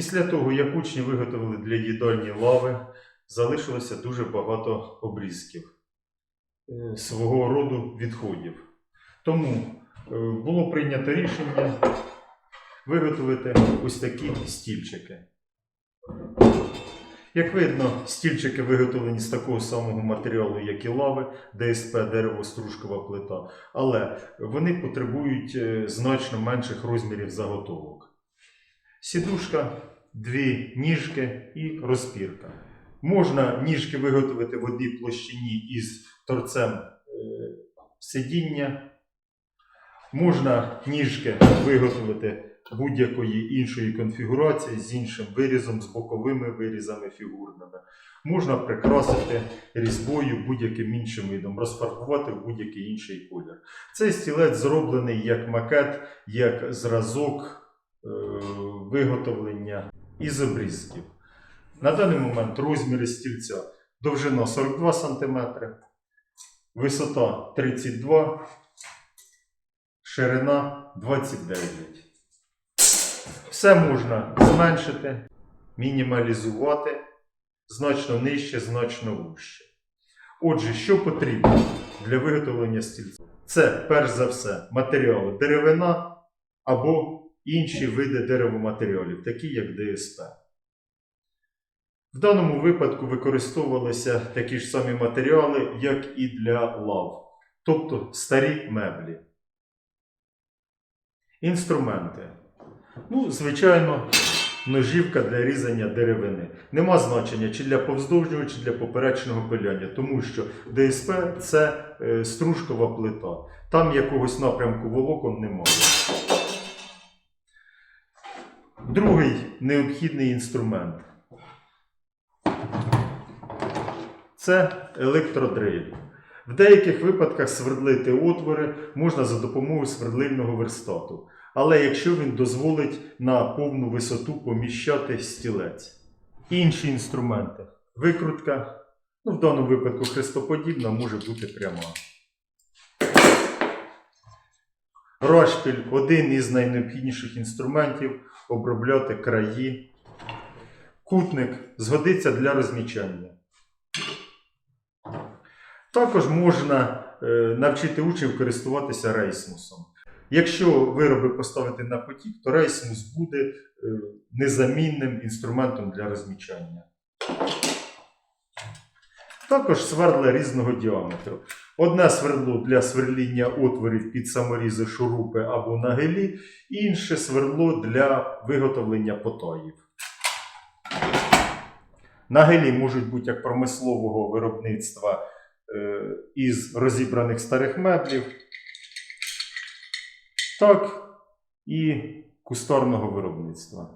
Після того, як учні виготовили для їдальні лави, залишилося дуже багато обрізків е, свого роду відходів. Тому е, було прийнято рішення виготовити ось такі стільчики. Як видно, стільчики виготовлені з такого самого матеріалу, як і лави, ДСП, дерево-стружкова плита, але вони потребують е, значно менших розмірів заготовок. Сідушка, дві ніжки і розпірка. Можна ніжки виготовити в одній площині із торцем е, сидіння. Можна ніжки виготовити будь-якої іншої конфігурації з іншим вирізом, з боковими вирізами фігурними. Можна прикрасити різьбою будь-яким іншим видом, розфарбувати в будь-який інший колір. Цей стілець зроблений як макет, як зразок е, виготовлення із обрізків. На даний момент розміри стільця довжина 42 см, висота 32 ширина 29. Все можна зменшити, мінімалізувати значно нижче, значно вужче. Отже, що потрібно для виготовлення стільця? Це перш за все матеріали деревина або інші види деревоматеріалів, такі як ДСП. В даному випадку використовувалися такі ж самі матеріали, як і для лав, тобто старі меблі. Інструменти. Ну, звичайно, ножівка для різання деревини. Нема значення чи для повздовжнього, чи для поперечного пиляння, тому що ДСП це е, стружкова плита. Там якогось напрямку волокон немає. Другий необхідний інструмент це електродриль. В деяких випадках свердлити отвори можна за допомогою свердлильного верстату, але якщо він дозволить на повну висоту поміщати стілець. Інші інструменти. Викрутка, ну, в даному випадку хрестоподібна, може бути пряма. Рашпіль один із найнеобхідніших інструментів обробляти краї. Кутник згодиться для розмічання. Також можна е, навчити учнів користуватися рейсмусом. Якщо вироби поставити на потік, то рейсмус буде е, незамінним інструментом для розмічання. Також свердла різного діаметру. Одне свердло для сверління отворів під саморізи шурупи або нагелі, інше свердло для виготовлення потаїв. Нагелі можуть бути як промислового виробництва е, із розібраних старих меблів, так і кустарного виробництва.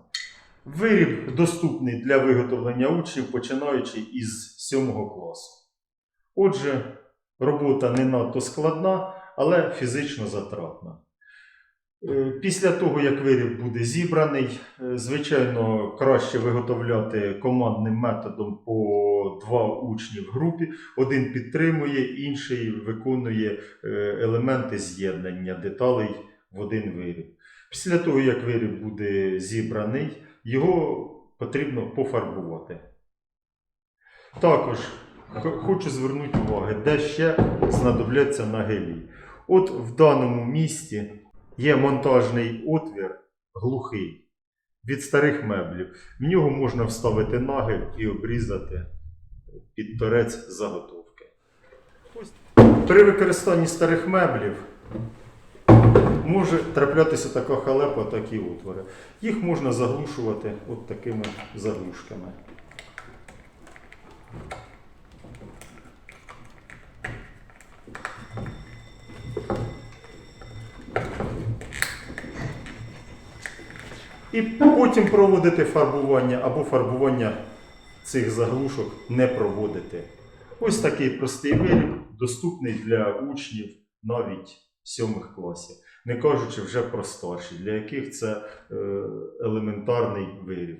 Виріб доступний для виготовлення учнів, починаючи із 7 класу. Отже, робота не надто складна, але фізично затратна. Е, Після того, як виріб буде зібраний, е, звичайно, краще виготовляти командним методом по два учні в групі. Один підтримує, інший виконує е, елементи з'єднання деталей в один виріб. Після того, як виріб буде зібраний, його потрібно пофарбувати. Також хочу звернути увагу, де ще знадобляться нагелі. От в даному місці є монтажний отвір глухий від старих меблів. В нього можна вставити нагель і обрізати під торець заготовки. При використанні старих меблів може траплятися така халепа, такі отвори. Їх можна заглушувати от такими заглушками. І потім проводити фарбування або фарбування цих заглушок не проводити. Ось такий простий виріб, доступний для учнів навіть сьомих класів, не кажучи вже про старші, для яких це е, елементарний виріб.